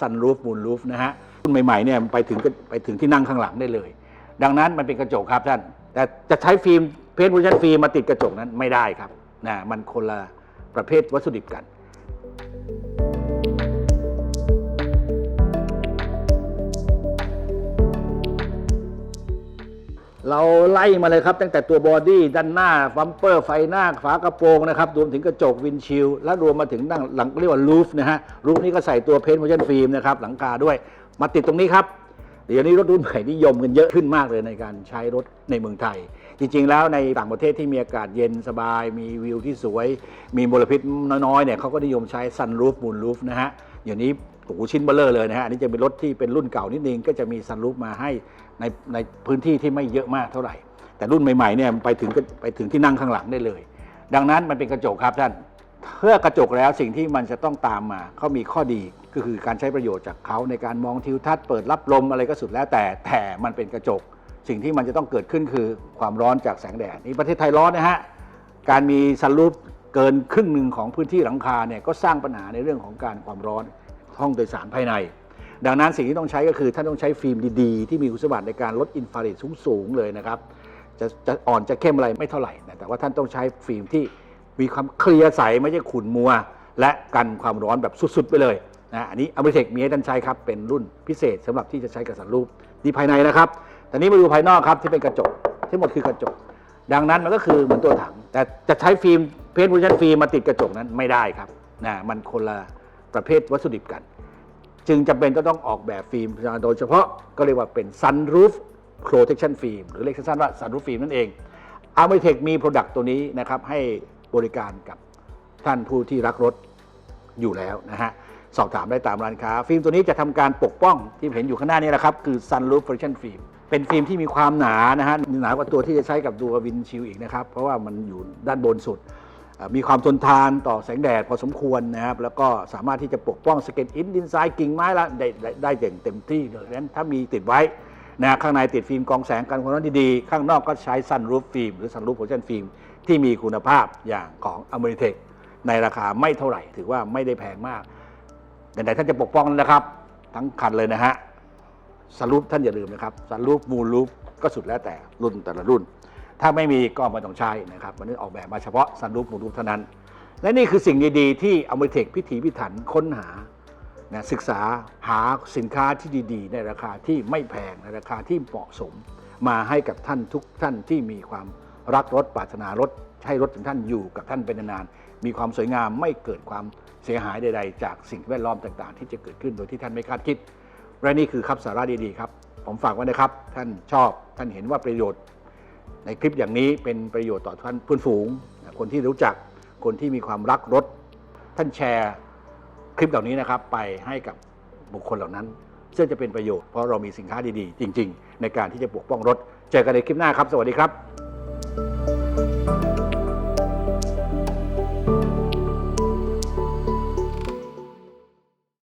ซันรูฟมูนรูฟนะฮะรุ่นใหม่ๆเนี่ยไปถึงไปถึงที่นั่งข้างหลังได้เลย ดังนั้นมันเป็นกระจกครับท่าน แต่จะใช้ฟิล์มเพนท์โพชันฟิล์มมาติดกระจกนั้นไม่ได้ครับนะมันคนละประเภทวัสดุดิบกัน เราไล่มาเลยครับ ตั้งแต่ตัวบอดี้ด้านหน้าฟัมเปอร์ไฟหน้าฝากระโปรงนะครับรวมถึงกระจกวินชิลและรวมมาถึงนั่งหลังเรียกว่าลูฟนะฮะลูฟนี้ก็ใส่ตัวเพนท์โมชั่นฟิล์มนะครับหลังคาด้วย มาติดตรงนี้ครับเดี๋ยวนี้รถรุ่นใหม่นิยมกันเยอะขึ้นมากเลยในการใช้รถในเมืองไทย จริง ๆ แล้วในต่างประเทศที่มีอากาศเย็นสบาย มีวิวที่สวย มีมลพิษน้อยๆเนี่ยเขาก็นิยมใช้ซันรูฟมูนรูฟนะฮะเดี๋ยวนี้ โอ้โหชิ้นเบลเลอร์เลยนะฮะอันนี้จะเป็นรถที่เป็นรุ่นเก่านิดนึงก็จะมีซันรูฟมาให้ในในพื้นที่ที่ไม่เยอะมากเท่าไหร่ แต่รุ่นใหม่ๆเนี่ยไปถึงก็ไปถึงที่นั่งข้างหลังได้เลย ดังนั้นมันเป็นกระจกครับท่านเพื่อกระจกแล้วสิ่งที่มันจะต้องตามมาเขามีข้อดีก็คือการใช้ประโยชน์จากเขาในการมองทิวทัศน์เปิดรับลมอะไรก็สุดแล้วแต่แต่มันเป็นกระจก สิ่งที่มันจะต้องเกิดขึ้นคือความร้อนจากแสงแดดนี่ประเทศไทยร้อนนะฮะการมีซันรูฟเกินครึ่งหนึ่งของพื้นที่หลังคาเนี่ยก็สร้างปัญหาในเรื่องของการความร้อน ห้องโดยสารภายใน ดังนั้นสิ่งที่ต้องใช้ก็คือท่านต้องใช้ฟิล์มดีๆ ที่มีคุณสมบัติในการลดอินฟราเรดสูงๆเลยนะครับจะจะอ่อนจะเข้มอะไรไม่เท่าไหร่นะแต่ว่าท่านต้องใช้ฟิล์มที่มีความเคลียร์ใสไม่ใช่ขุ่นมัว และกันความร้อนแบบสุดๆไปเลยนะอันนี้อ m ม r i เทคมีให้ท่านใช้ครับเป็นรุ่นพิเศษสำหรับที่จะใช้กับสันรูปนี่ภายในนะครับแต่นี้มาดูภายนอกครับที่เป็นกระจกทั้งหมดคือกระจก ดังนั้นมันก็คือเหมือนตัวถัง แต่จะใช้ฟิล์มเพนท์โพชันฟิล์มมาติดกระจกนั้นไม่ได้ครับนะมันคนละ ประเภทวัตถุดิบกัน จึงจำเป็นก็ต้องออกแบบฟิล์มโดยเฉพาะก็เรียกว่าเป็น sunroof protection film หรือเรียกสั้นๆว่า sunroof film นั่นเอง a r m i t e c h มี Product ตัวนี้นะครับให้บริการกับท่านผู้ที่รักรถอยู่แล้วนะฮะสอบถามได้ตามร้านค้า ฟิล์มตัวนี้จะทำการปกป้องที่เห็นอยู่ข้างหน้านี้แหละครับ คือ sunroof protection film เป็นฟิล์มที่มีความหนานะฮะหนากว่าตัวที่จะใช้กับตัววินชิลอีกนะครับ เพราะว่ามันอยู่ด้านบนสุด มีความทนทานต่อแสงแดดพอสมควรนะครับ แล้วก็สามารถที่จะปกป้องสเก็ตอินดินทรายกิ่งไม้ละได้ได้อย่างเต็มที่เลยดังนั้นถ้ามีติดไว้นะข้างในติดฟิล์มกองแสงกันความร้อนดีๆ ข้างนอกก็ใช้ซันรูฟฟิล์มหรือซันรูฟโพชั่นฟิล์มที่มีคุณภาพอย่างของอเมริเทคในราคาไม่เท่าไหร่ ถือว่าไม่ได้แพงมากแต่ไหนๆท่านจะปกป้องนะครับ ทั้งคันเลยนะฮะสรุปท่านอย่าลืมนะครับสรุปมูลรูปก็สุดแล้วแต่รุ่นแต่ละรุ่น ถ้าไม่มีก็ไม่ต้องใช้นะครับวันนี้ออกแบบมาเฉพาะสรุปมูรูปเท่านั้น และนี่คือสิ่งดีๆ ที่อเมริเทคพิถีพิถันค้นหานะศึกษาหาสินค้าที่ดีๆ ในราคาที่ไม่แพงในราคาที่เหมาะสม มาให้กับท่านทุกท่านที่มีความรักรถปรารถนารถให้รถของท่านอยู่กับท่านเป็นนานๆมีความสวยงามไม่เกิดความเสียหายใด ๆ จากสิ่งแวดล้อมต่างๆ ที่จะเกิดขึ้นโดยที่ท่านไม่คาดคิดและนี่คือครับสาระดีๆครับ ผมฝากไว้นะครับ ท่านชอบท่านเห็นว่าประโยชน์ ในคลิปอย่างนี้เป็นประโยชน์ต่อท่านเพื่อนฝูง คนที่รู้จักคนที่มีความรักรถ ท่านแชร์คลิปเหล่านี้นะครับไปให้กับบุคคลเหล่านั้นซึ่งจะเป็นประโยชน์เพราะเรามีสินค้าดีๆ จริง ๆ ในการที่จะปกป้องรถ เจอกันในคลิปหน้าครับ สวัสดีครับ